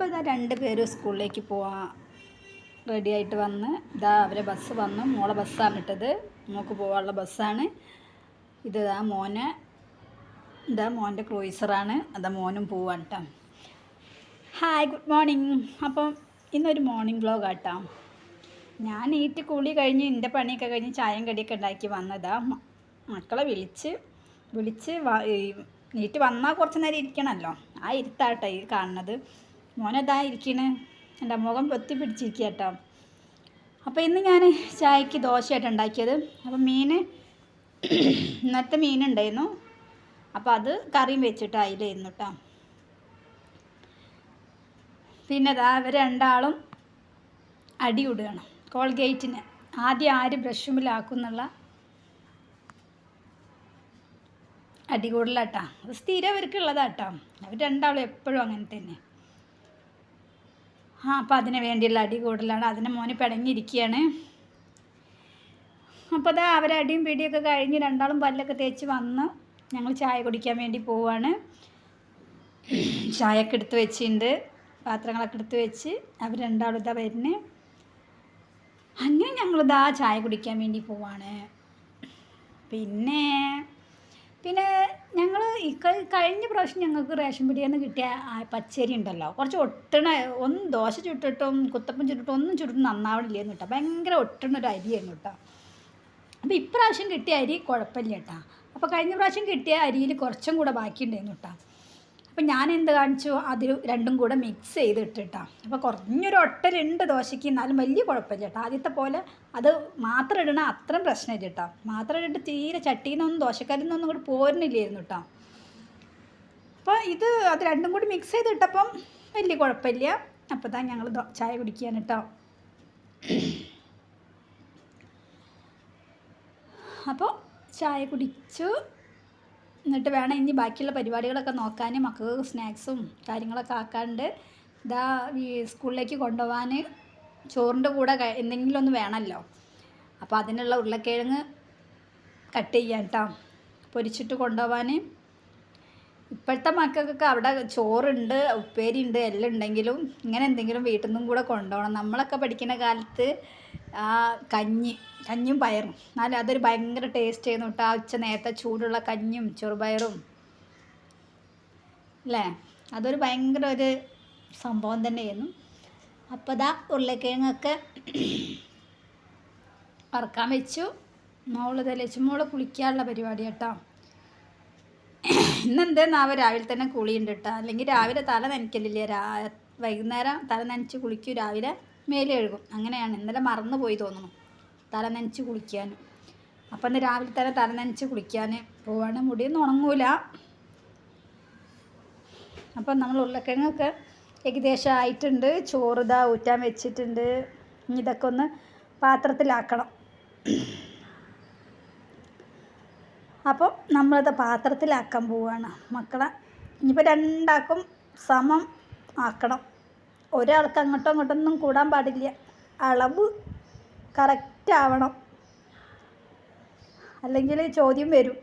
അപ്പോൾ ഇതാ രണ്ട് പേരും സ്കൂളിലേക്ക് പോവാൻ റെഡി ആയിട്ട് വന്ന്. ഇതാ അവരെ ബസ് വന്നു. മോളെ ബസ്സാണ് ഇട്ടത്. മോൾക്ക് പോകാനുള്ള ബസ്സാണ് ഇത് ഇതാ മോനെ. ഇതാ മോന്റെ ക്രൂയിസറാണ് അതാ മോനും പോവാണ് കേട്ടോ ഹായ് ഗുഡ് മോർണിംഗ് അപ്പം ഇന്നൊരു മോർണിംഗ് വ്ലോഗ് ആട്ടോ ഞാൻ ഈറ്റ് കുളി കഴിഞ്ഞ് എന്റെ പണിയൊക്കെ കഴിഞ്ഞ് ചായം കടിയൊക്കെ ഉണ്ടാക്കി വന്നതാ. മക്കളെ വിളിച്ച് വിളിച്ച് നീറ്റ് വന്നാൽ കുറച്ച് നേരം ഇരിക്കണമല്ലോ ആ ഇരുത്താട്ടോ ഈ കാണുന്നത്. മോനെതാ ഇരിക്കണ് എന്റെ മുഖം പൊത്തി പിടിച്ചിരിക്കുക കേട്ടോ അപ്പോൾ ഇന്ന് ഞാൻ ചായക്ക് ദോശയായിട്ട് ഉണ്ടാക്കിയത്. അപ്പം മീൻ ഇന്നത്തെ മീനുണ്ടായിരുന്നു അപ്പോൾ അത് കറിയും വെച്ചിട്ട് അതിലായിരുന്നു കേട്ടോ. പിന്നെ അതാ അവർ രണ്ടാളും അടി ഇടുകയാണ്. കോൾഗേറ്റിന്. ആദ്യം ആര് ബ്രഷുമിലാക്കുന്നുള്ള അടികൂടലാട്ടാ. അത് സ്ഥിരം അവർക്കുള്ളതാട്ടാ അവർ രണ്ടാളും എപ്പോഴും അങ്ങനെ തന്നെ. ആ അപ്പം അതിന് വേണ്ടിയുള്ള അടി കൂടലാണ് അതിന് മോന് പിടഞ്ഞിരിക്കുകയാണ് അപ്പോൾ അതാ അവരെ അടിയും പിടിയൊക്കെ കഴിഞ്ഞ് രണ്ടാളും പല്ലൊക്കെ തേച്ച് വന്ന് ഞങ്ങൾ ചായ കുടിക്കാൻ വേണ്ടി പോവാണ്. ചായയൊക്കെ എടുത്ത് വെച്ചിട്ടുണ്ട്. പാത്രങ്ങളൊക്കെ എടുത്ത് വെച്ച് അവർ രണ്ടാളും ഇതാ വരുന്നത് അങ്ങനെ ഞങ്ങളിതാ ചായ കുടിക്കാൻ വേണ്ടി പോവാണ്. പിന്നെ പിന്നെ കഴിഞ്ഞ പ്രാവശ്യം ഞങ്ങൾക്ക് റേഷൻ പിടിയെന്ന് കിട്ടിയ പച്ചരി ഉണ്ടല്ലോ. കുറച്ച് ഒട്ടണ ഒന്നും ദോശ ചുട്ടിട്ടും കുത്തപ്പം ചുട്ടിട്ടും ഒന്നും ചുട്ടിട്ടും നന്നാവണില്ലായിരുന്നു കേട്ടോ. ഭയങ്കര ഒട്ടണ ഒരു അരിയായിരുന്നു കേട്ടോ. അപ്പോൾ ഇപ്രാവശ്യം കിട്ടിയ അരി കുഴപ്പമില്ല കേട്ടോ. അപ്പോൾ കഴിഞ്ഞ പ്രാവശ്യം കിട്ടിയ അരിയിൽ കുറച്ചും കൂടെ ബാക്കിയുണ്ടായിരുന്നു കേട്ടോ. അപ്പം ഞാൻ എന്ത് കാണിച്ചു? അതിൽ രണ്ടും കൂടെ മിക്സ് ചെയ്ത് ഇട്ടിട്ടാ അപ്പോൾ കുറഞ്ഞൊരു ഒട്ടലുണ്ട് ദോശയ്ക്ക്. എന്നാലും വലിയ കുഴപ്പമില്ല കേട്ടോ. ആദ്യത്തെ പോലെ അത് മാത്രം ഇടണ അത്രയും പ്രശ്നമില്ല കേട്ടോ. മാത്രം ഇട്ടിട്ട് തീരെ ചട്ടിയിൽ നിന്നൊന്നും ദോശക്കാരിൽ നിന്നൊന്നും കൂടി പോരുന്നില്ലായിരുന്നു കേട്ടോ. അപ്പോൾ ഇത് അത് രണ്ടും കൂടി മിക്സ് ചെയ്തിട്ടപ്പം വലിയ കുഴപ്പമില്ല. അപ്പോൾ തന്നെ ഞങ്ങൾ ചായ കുടിക്കാൻ കേട്ടോ. അപ്പോൾ ചായ കുടിച്ചു. എന്നിട്ട് വേണം ഇനി ബാക്കിയുള്ള പരിപാടികളൊക്കെ നോക്കാൻ മക്കൾക്ക് സ്നാക്സും കാര്യങ്ങളൊക്കെ ആക്കാണ്ട് ഇതാ ഈ സ്കൂളിലേക്ക് കൊണ്ടുപോകാൻ ചോറിന്റെ കൂടെ എന്തെങ്കിലും ഒന്ന് വേണമല്ലോ. അപ്പോൾ അതിനുള്ള ഉരുളക്കിഴങ്ങ് കട്ട് ചെയ്യാം കേട്ടോ. പൊരിച്ചിട്ട് കൊണ്ടുപോകാൻ ഇപ്പോഴത്തെ മക്കൾക്കൊക്കെ അവിടെ ചോറുണ്ട് ഉപ്പേരിയുണ്ട് എല്ലാം ഉണ്ടെങ്കിലും ഇങ്ങനെ എന്തെങ്കിലും വീട്ടിൽ നിന്നും കൂടെ കൊണ്ടുപോകണം. നമ്മളൊക്കെ പഠിക്കുന്ന കാലത്ത് ആ കഞ്ഞി കഞ്ഞും പയറും. എന്നാലും അതൊരു ഭയങ്കര ടേസ്റ്റ് ആയിരുന്നു കേട്ടോ. ആ ഉച്ച നേരത്തെ ചൂടുള്ള കഞ്ഞും ചെറുപയറും. അല്ലേ? അതൊരു ഭയങ്കര ഒരു സംഭവം തന്നെയായിരുന്നു. അപ്പോൾ ഇതാ ഉരുളക്കിഴങ്ങൊക്കെ വറക്കാൻ വെച്ചു. മോൾ തെളിച്ചു മോൾ കുളിക്കാനുള്ള പരിപാടി കേട്ടോ. ഇന്നെന്തെന്നാവോ രാവിലെ തന്നെ കുളിയുണ്ട് അല്ലെങ്കിൽ രാവിലെ തല നനയ്ക്കലില്ലേ? രാ വൈകുന്നേരം തല നനച്ച് കുളിക്കും രാവിലെ മേലെ എഴുകും അങ്ങനെയാണ്. ഇന്നലെ മറന്നു പോയി തോന്നുന്നു തല നനച്ച് കുളിക്കാൻ. അപ്പം ഇന്ന് രാവിലെ തന്നെ തല നനച്ച് കുളിക്കാൻ പോവാണ്. മുടിയൊന്നും ഉണങ്ങൂല. അപ്പം നമ്മൾ ഉരുളക്കിഴങ്ങൊക്കെ ഏകദേശം ആയിട്ടുണ്ട്. ചോറ് ഇതാ ഊറ്റാൻ വെച്ചിട്ടുണ്ട്. ഇനി ഇതൊക്കെ ഒന്ന് പാത്രത്തിലാക്കണം. അപ്പം നമ്മളത് പാത്രത്തിലാക്കാൻ പോവുകയാണ് മക്കളെ ഇനിയിപ്പോൾ രണ്ടാക്കും സമം ആക്കണം. ഒരാൾക്ക് അങ്ങോട്ടും ഇങ്ങോട്ടൊന്നും കൂടാൻ പാടില്ല. അളവ് കറക്റ്റ് ആവണം. അല്ലെങ്കിൽ ചോദ്യം വരും.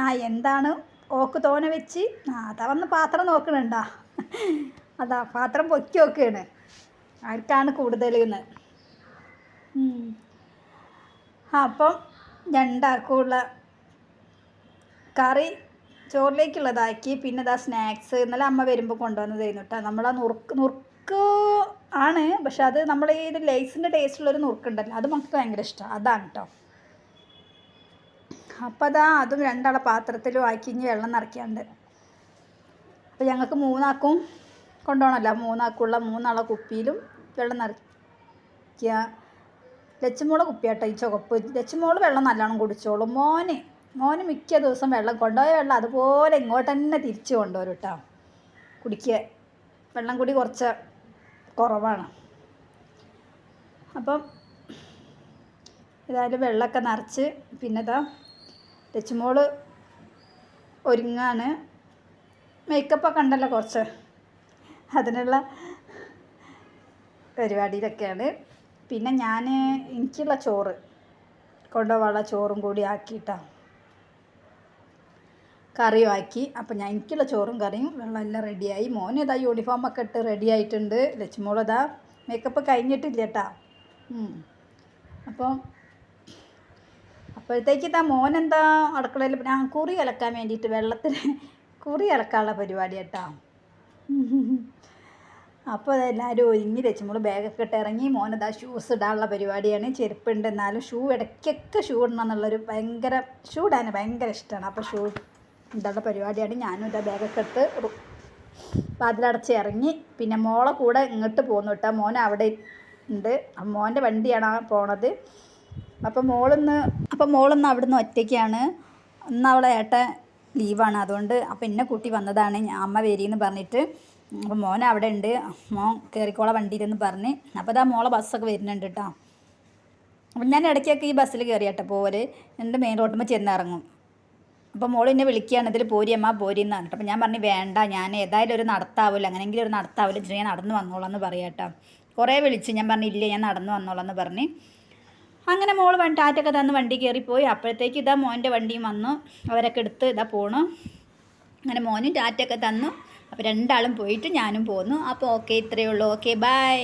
ആ എന്താണ് ഓക്ക് തോന വെച്ച്? ആ അതാ വന്ന് പാത്രം നോക്കണുണ്ടാ. അതാ പാത്രം പൊക്കി നോക്കുകയാണ് ആർക്കാണ് കൂടുതൽ എന്ന്. അപ്പം രണ്ടാൾക്കുള്ള കറി ചോറിലേക്കുള്ളതാക്കി പിന്നെ ഇതാ സ്നാക്സ് ഇന്നലെ അമ്മ വരുമ്പോൾ കൊണ്ടുവന്നതായിരുന്നു കേട്ടോ നമ്മൾ ആ നുറുക്ക് നുറുക്ക് ആണ്. പക്ഷെ അത് നമ്മൾ ഈ ലേസിന്റെ ടേസ്റ്റുള്ളൊരു നുറുക്കുണ്ടല്ലോ അത് നമുക്ക് ഭയങ്കര ഇഷ്ടമാണ് അതാണ് കേട്ടോ അപ്പോൾ അതാ അതും രണ്ടാളെ പാത്രത്തിലും ആക്കി ഇനി വെള്ളം നിറയ്ക്കാണ്ട്. അപ്പോൾ ഞങ്ങൾക്ക് മൂന്നാക്കും കൊണ്ടുപോകണമല്ലോ മൂന്നാക്കുള്ള മൂന്നാളെ കുപ്പിയിലും വെള്ളം നിറയ്ക്കുക ലച്ചുമോളെ കുപ്പിയാട്ടോ ഈ ചുവപ്പ്. ലച്ചുമോൾ വെള്ളം നല്ലോണം കുടിച്ചോളും. മോന് മോന് മിക്ക ദിവസം വെള്ളം കൊണ്ടുപോയ വെള്ളം അതുപോലെ ഇങ്ങോട്ട് തന്നെ തിരിച്ച് കൊണ്ടുവരും കേട്ടോ കുടിക്കുക വെള്ളം കൂടി കുറച്ച് കുറവാണ്. അപ്പം ഏതായാലും വെള്ളമൊക്കെ നിറച്ച് പിന്നെ ഇതാ ലച്ചുമോൾ ഒരുങ്ങാണ്. മേക്കപ്പൊക്കെ ഉണ്ടല്ലോ കുറച്ച്. അതിനുള്ള പരിപാടിയിലൊക്കെയാണ്. പിന്നെ ഞാൻ എനിക്കുള്ള ചോറ് കൊണ്ടുപോകാനുള്ള ചോറും കൂടി ആക്കിയിട്ടാണ് കറിയും അപ്പോൾ അപ്പം ഞാൻ എനിക്കുള്ള ചോറും കറിയും വെള്ളം എല്ലാം റെഡിയായി മോൻ ഇതാ യൂണിഫോമൊക്കെ ഇട്ട് റെഡി ആയിട്ടുണ്ട്. ലക്ഷ്മോളതാ മേക്കപ്പ് കഴിഞ്ഞിട്ടില്ല കേട്ടാ അപ്പം അപ്പോഴത്തേക്ക് ഇതാ മോൻ എന്താ അടുക്കളയിൽ ഞാൻ കുറി അലക്കാൻ വേണ്ടിയിട്ട് വെള്ളത്തിൽ കുറി അലക്കാനുള്ള പരിപാടി കേട്ടാ അപ്പോൾ അതെല്ലാവരും ഒരുങ്ങി ലക്ഷ്മോൾ ബാഗൊക്കെ ഇട്ട് ഇറങ്ങി. മോനതാ ഷൂസ് ഇടാനുള്ള പരിപാടിയാണ്. ചെരുപ്പുണ്ട് എന്നാലും ഷൂ ഇടയ്ക്കൊക്കെ ഷൂ ഇടണം എന്നുള്ളൊരു ഭയങ്കര ഷൂ ഇടാൻ ഭയങ്കര ഇഷ്ടമാണ് അപ്പോൾ ഷൂ ഇടാനുള്ള പരിപാടിയാണ്. ഞാനും ഇതാ ബാഗൊക്കെ എടുത്ത് വാതിലടച്ച് ഇറങ്ങി. പിന്നെ മോളെ കൂടെ ഇങ്ങോട്ട് പോന്നു കേട്ടോ. മോൻ അവിടെ ഉണ്ട്. മോന്റെ വണ്ടിയാണ് പോണത്. അപ്പം മോളിന്ന് അപ്പം മോളിന്ന് അവിടുന്ന് ഒറ്റയ്ക്കാണ്. ഇന്ന് അവളെ ഏട്ട ലീവാണ്. അതുകൊണ്ട് അപ്പം എന്നെ കൂട്ടി വന്നതാണ്. അമ്മ വരിയെന്ന് പറഞ്ഞിട്ട്. അപ്പം മോൻ അവിടെ ഉണ്ട്. മോൻ കയറിക്കോളെ വണ്ടിയിലെന്ന് പറഞ്ഞ്. അപ്പോൾ ഇതാ മോളെ ബസ്സൊക്കെ വരുന്നുണ്ട് കേട്ടോ. അപ്പം ഞാൻ ഇടയ്ക്കൊക്കെ ഈ ബസ്സിൽ കയറിയാട്ടെ പോര് എന്റെ മെയിൻ റോട്ടുമ്പോൾ ചെന്നിറങ്ങും അപ്പോൾ മോൾ എന്നെ വിളിക്കുകയാണ് ഇതിൽ പോരിയമ്മ പോരി എന്ന് പറഞ്ഞിട്ട് അപ്പം ഞാൻ പറഞ്ഞു വേണ്ട ഞാൻ ഏതായാലും ഒരു നടത്താവില്ല അങ്ങനെയെങ്കിലും ഒരു നടത്താവില്ല ഞാൻ നടന്നു വന്നോളാം എന്ന് പറയാട്ടോ കുറേ വിളിച്ച് ഞാൻ പറഞ്ഞു ഇല്ല ഞാൻ നടന്നു വന്നോളാം എന്ന് പറഞ്ഞ്. അങ്ങനെ മോൾ വണ്ടി ടാറ്റൊക്കെ തന്ന് വണ്ടി കയറിപ്പോയി അപ്പോഴത്തേക്ക് ഇതാ മോന്റെ വണ്ടിയും വന്നു അവരൊക്കെ എടുത്ത് ഇതാ പോണു. അങ്ങനെ മോനും ടാറ്റൊക്കെ തന്നു. അപ്പോൾ രണ്ടാളും പോയിട്ട് ഞാനും പോന്നു. അപ്പോൾ ഓക്കെ ഇത്രയേ ഉള്ളൂ. Okay bye.